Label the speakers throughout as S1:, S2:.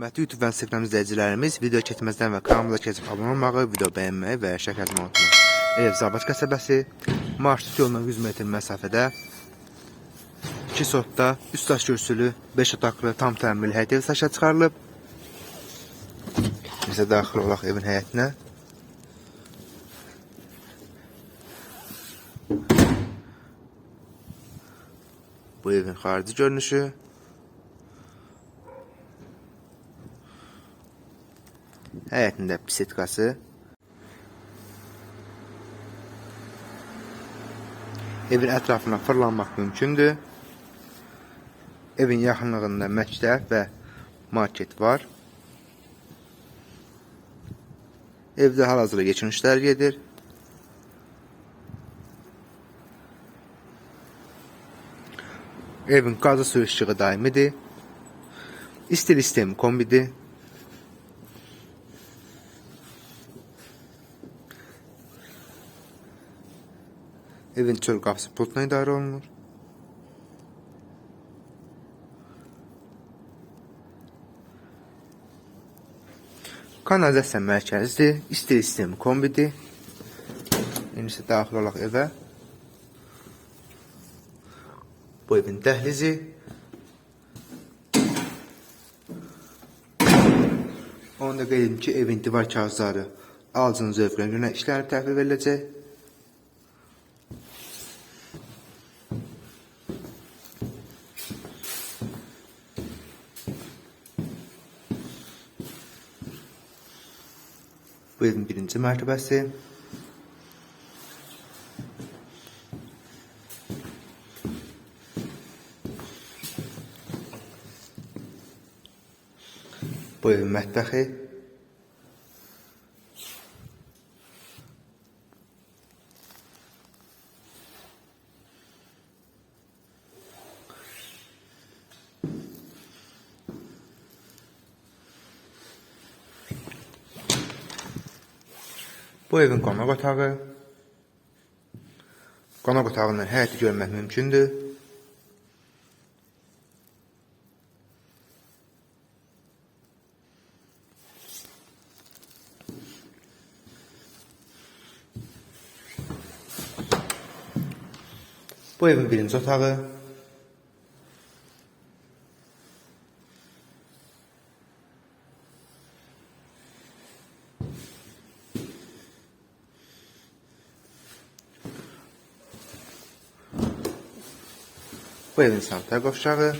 S1: Hörmətli YouTube və Instagram izləyicilərimiz, video keçməzdən və kanalımıza keçib abunə olmağı, video bəyənməyi və şərh yazmağı unutmayın. Ev Zabət qəsəbəsi, marşrut yolundan 100 metr məsafədə 2 sotda, üst daş kürsülü, 5 otaqlı, tam təmirli həyət evi saşa çıxarılıb. Bizə daxil olaq evin həyətinə. Bu evin xarici görünüşü. Həyətində bisetkası. Evin ətrafına fırlanmaq mümkündür. Evin yaxınlığında məktəb və market var. Evdə hal-hazırda geçinişlər gedir. Evin qazı su işığı daimidir. İstil sistemi kombidir. Evin çöl qapısı pultla idarə olunur. Kanalizasiya mərkəzidir, istil sistemi kombidir. İndi isə daxil olaq evə. Bu evin dəhlizi. Onu da qeyd ki, evin divar kağızları alıcının zövqünə görə işlənib təhvil veriləcək. Bu evin birinci mərtəbəsi. Bu evin mətbəxi. Bu evin qonaq otağı. Qonaq otağından həyəti görmək mümkündür. Bu evin birinci otağı. Bu evin sanitar qovşağı.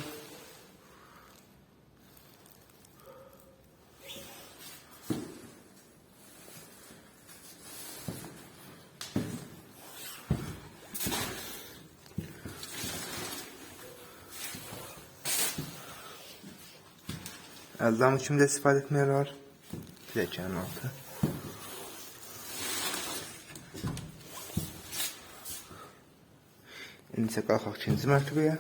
S1: Əldən kimdə istifadə etmək olar? Dirəkənin altı. İndi isə qalxaq ikinci mərtəbəyə.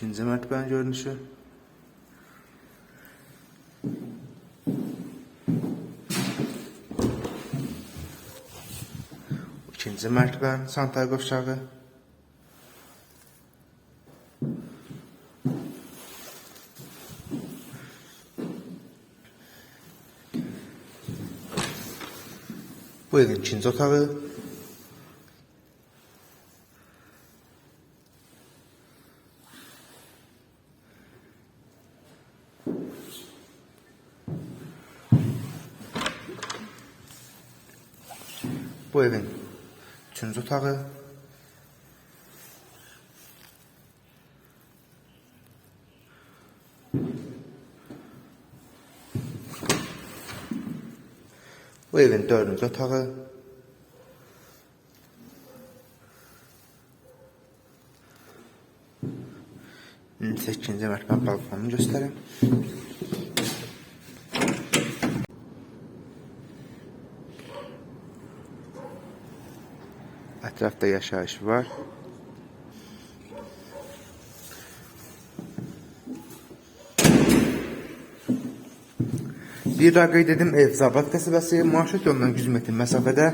S1: İkinci mərtəbənin görünüşü. İkinci mərtəbənin sanitar qovşağı. Bu evin ikinci otağı. Bu evin üçüncü otağı. Bu evin dördüncü otağı. İkinci mərtəbə balkonunu göstərim. Ətrafda yaşayış var. Bir daha qeyd edim, Evzabat qəsəbəsi marşrut yolundan 100 metr məsafədə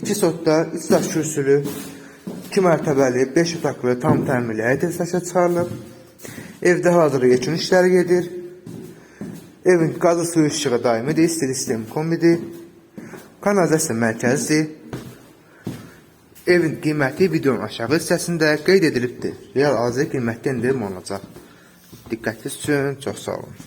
S1: 2 sotda 3 daş kürsülü 2 mərtəbəli 5 otaqlı tam təmirli həyət səsə çıxarılıb. Evdə hazır yekun işləri gedir. Evin qazı suyu işığı daimidir, isti sistem kombidir. Kanalizasiya mərkəzidir. Evin qiyməti videonun aşağı hissəsində qeyd edilibdir. Real azı qiymətdə endirim olunacaq. Diqqətiniz üçün çox sağ olun.